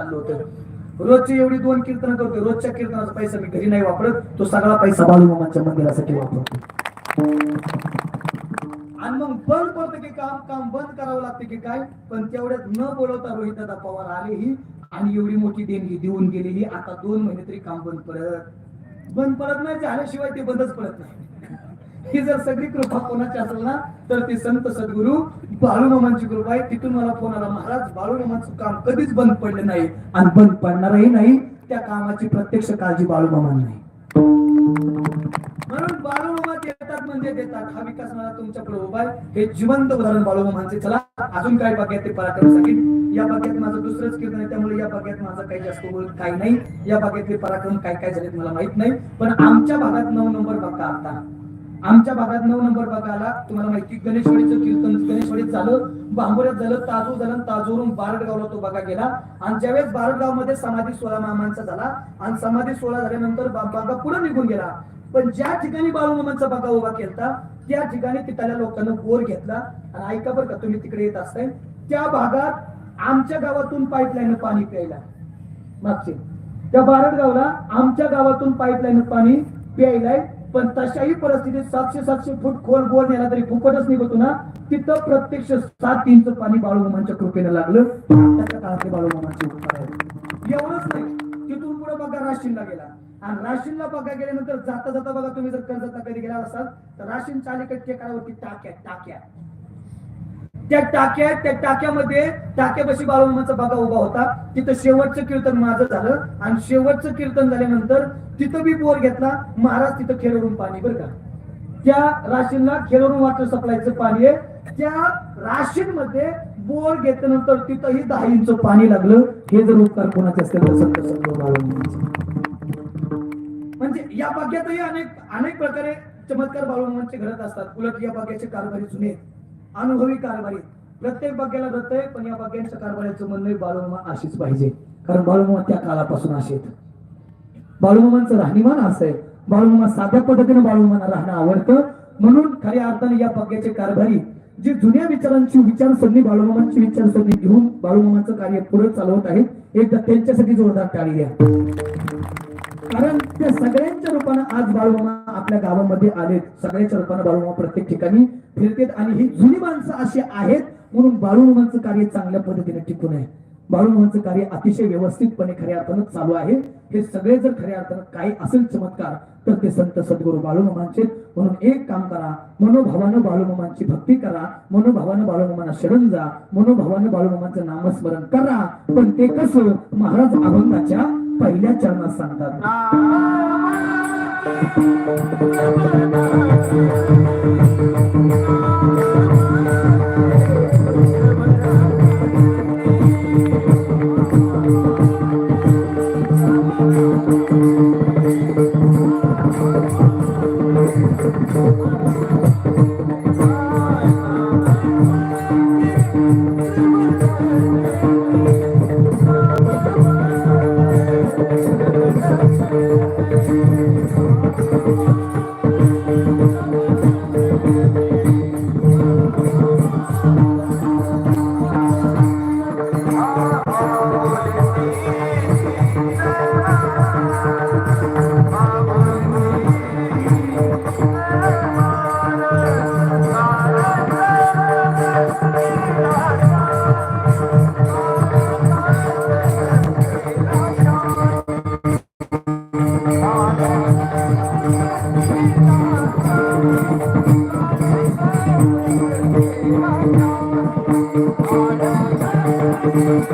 चाललो होतं. रोजची एवढी दोन कीर्तन करतो रोजच्या कीर्तनाचा पैसा मी घरी नाही वापरत. तो सगळा पैसा बाळूमामाच्या मंदिरासाठी वापरतो. आणि मग बंद पडतं की काम काम बंद करावं लागतं की काय? पण तेवढ्यात न बोलवता रोहितदादा पवार आलेही आणि एवढी मोठी देणगी देऊन गेलेली. आता दोन महिने तरी काम बंद पडत. बंद पडत नाही झाल्याशिवाय ते बंदच पडत नाही. ही जर सगळी कृपा कोणाची असेल ना तर ते संत सद्गुरू बाळूमामांची कृपा आहे. तिथून मला फोन आला महाराज बाळूमामांचं काम कधीच बंद पडले नाही आणि बंद पडणारही नाही त्या कामाची प्रत्यक्ष काळजी बाळूमामा नाही. म्हणून बाळूमामा देतात म्हणजे देतात. हा विकास मला तुमच्या उभा आहे. हे जिवंत उदाहरण बाळूमामांचे. चला अजून काय बागेत ते पराक्रम सांगेन. या बागेत माझं दुसरंच कीर्तन आहे त्यामुळे या बागेत माझं काही जास्त बोल काही नाही. या बागेतले पराक्रम काय काय झालेत मला माहीत नाही. पण आमच्या भागात नऊ नंबर बागा आता. आमच्या भागात नऊ नंबर बघा आला तुम्हाला माहिती गणेशवाडीचं कीर्तन गणेशवाडीत झालं बांबोऱ्यात झालं ताजू झालं ताजूवरून बारडगावला तो बघा गेला. आणि ज्यावेळेस बारडगावमध्ये समाधी सोहळा मामांचा झाला आणि समाधी सोहळा झाल्यानंतर बाबा बागा पुढे निघून गेला. पण ज्या ठिकाणी बाळूमामांचा बागा उभा केलता त्या ठिकाणी तिथल्या लोकांना बोर घेतला. आणि ऐका बरं का तुम्ही तिकडे येत असताय. त्या भागात आमच्या गावातून पाईपलाईन पाणी प्यायला. मागचे. त्या बारडगावला आमच्या गावातून पाईपलाईन पाणी प्यायलाय. पण तशाही परिस्थितीत सातशे सातशे फूट खोल बोल नेला तरी फुकटच निघतो ना तिथं प्रत्यक्ष सात इंच पाणी बाळूमामांच्या कृपेने लागलं. त्याच्या काळातले बाळूमामाचे उपकार आहेत. एवढंच नाही तिथून पुढे बघा राशीनला गेला. आणि राशीनला बघा गेल्यानंतर जाता जाता बघा तुम्ही जर कर्जता कधी गेला असाल तर राशीनच्या अलीकडे टेकडावरती टाक्या टाक्या. त्या टाक्या त्या टाक्यामध्ये टाक्यापाशी बाळूमामाचा बागा उभा होता. तिथं शेवटचं कीर्तन माझं झालं. आणि शेवटचं कीर्तन झाल्यानंतर तिथं मी बोर घेतला. महाराज तिथं खेळवरून पाणी बरं का? त्या राशीनला खेळवरून वॉटर सप्लायचं पाणी आहे. त्या राशीन मध्ये बोर घेतल्यानंतर तिथंही दहा इंच पाणी लागलं. हे जर उपकार कोणाचे असतील म्हणजे या भाग्यातही अनेक अनेक प्रकारे चमत्कार बाळूमामांचे घडत असतात. उलट या भाग्याचे कारभारी जुने आहेत. अनुभवी कारभारी. प्रत्येक बग्याला रत आहे पण या बग्यांच्या कारभाराचं म्हणणं आहे, अशीच पाहिजे. कारण बाळूमामा त्या काळापासून असे बाळूमामांचं राहणीमान असं आहे. बाळूमामा साध्या पद्धतीने बाळूमामांना राहणं आवडतं. म्हणून खऱ्या अर्थाने या बग्याचे कारभारी जे जुन्या विचारांची विचारसरणी बाळूमामांची विचारसरणी घेऊन बाळूमामांचं कार्य पुढे चालवत आहेत एकदा त्यांच्यासाठी जोरदार टाळी द्या कारण ते सगळ्यांच्या रूपानं आज बाळूमामा आपल्या गावामध्ये आलेत. सगळ्यांच्या रूपानं बाळूमामा प्रत्येक ठिकाणी फिरतेत आणि ही जुनी माणसं अशी आहेत म्हणून बाळूमामांचं कार्य चांगल्या पद्धतीने टिकून आहे. बाळूमामांचं कार्य अतिशय व्यवस्थितपणे खऱ्या अर्थानं चालू आहे. हे सगळे जर खऱ्या अर्थानं काही असेल चमत्कार तर ते संत सद्गुरू बाळूमामांचे म्हणून एक काम करा मनोभावानं बाळूमामांची भक्ती करा मनोभावानं बाळूमामांना शरण जा मनोभावानं बाळूमामांचं नामस्मरण करा. पण ते कसं? महाराज अभंगाच्या पहिल्या चरणात सांगतात एकदा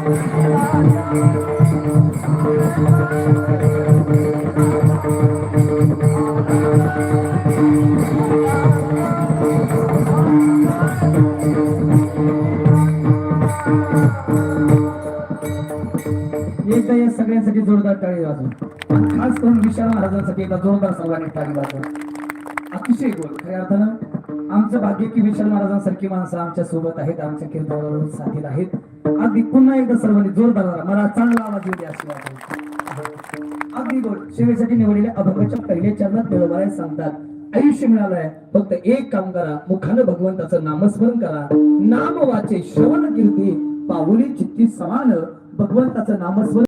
या सगळ्यांसाठी जोरदार टाळी वाजवा. खास करून विशाल महाराजांसाठी एका जोरदार सर्वांनी टाळी वाजवा. अतिशय गोल खऱ्या अर्थानं आमचं भाग्य की विशाल महाराजांसारखी माणसं आमच्यासोबत आहेत आमच्या किरदारावर साथीला आहेत. अगदी पुन्हा एकदा सर्वांनी जोरदार मला चांगला आवाज येऊ द्या अशी अगदी गोड. सेवेसाठी निवडलेल्या अभंगाच्या पहिल्या चरणात देवबाळ्या सांगतात आयुष्य मिळालंय. फक्त एक काम करा. मुखानं भगवंताचं नामस्मरण करा. नाम वाचे श्रवण कीर्ती पाऊली चित्ती समान भगवंताचं नामस्मरण